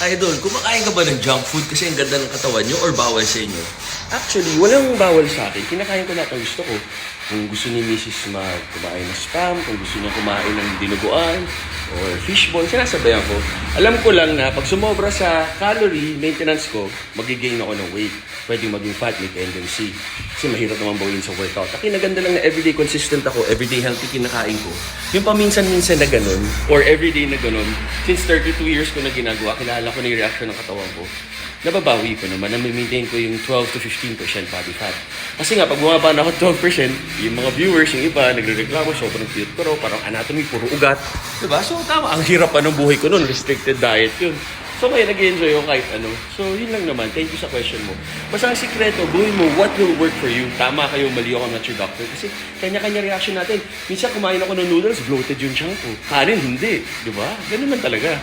Idol, kumakain ka ba ng junk food kasi ang ganda ng katawan nyo or bawal sa inyo? Actually, walang bawal sa akin. Kinakain ko lahat ang gusto ko. Kung gusto ni Mrs. mag kumain ng spam, kung gusto niya kumain ng dinuguan, or fishball, sinasabayan ko. Alam ko lang na pag sumobra sa calorie maintenance ko, magigain ako ng weight. Pwede maging fat, may tendency. Kasi mahirap naman bawin sa workout. Ang kinaganda lang na everyday consistent ako, everyday healthy kinakain ko. Yung paminsan-minsan na ganun, or everyday na ganun, since 32 years ko na ginagawa, kilala ko na yung reaction ng katawan ko nababawi ko naman, na-maintain ko yung 12 to 15% body fat. Kasi nga, pag bumaba na ako 12%, yung mga viewers, yung iba, nagre-reklamo, sobrang cute ko raw, parang anatomy, puro ugat. Diba? So, tama, ang hirap pa ng buhay ko noon, restricted diet yun. So, kaya nag-enjoy ako kahit ano. So, yun lang naman. Thank you sa question mo. Basta ang sikreto, gawin mo what will work for you. Tama kayo, mali ako, I'm not your doctor. Kasi kanya-kanya reaction natin. Minsan kumain ako ng noodles, bloated yung chunk ko. Kanin, hindi. Di ba? Ganun lang talaga.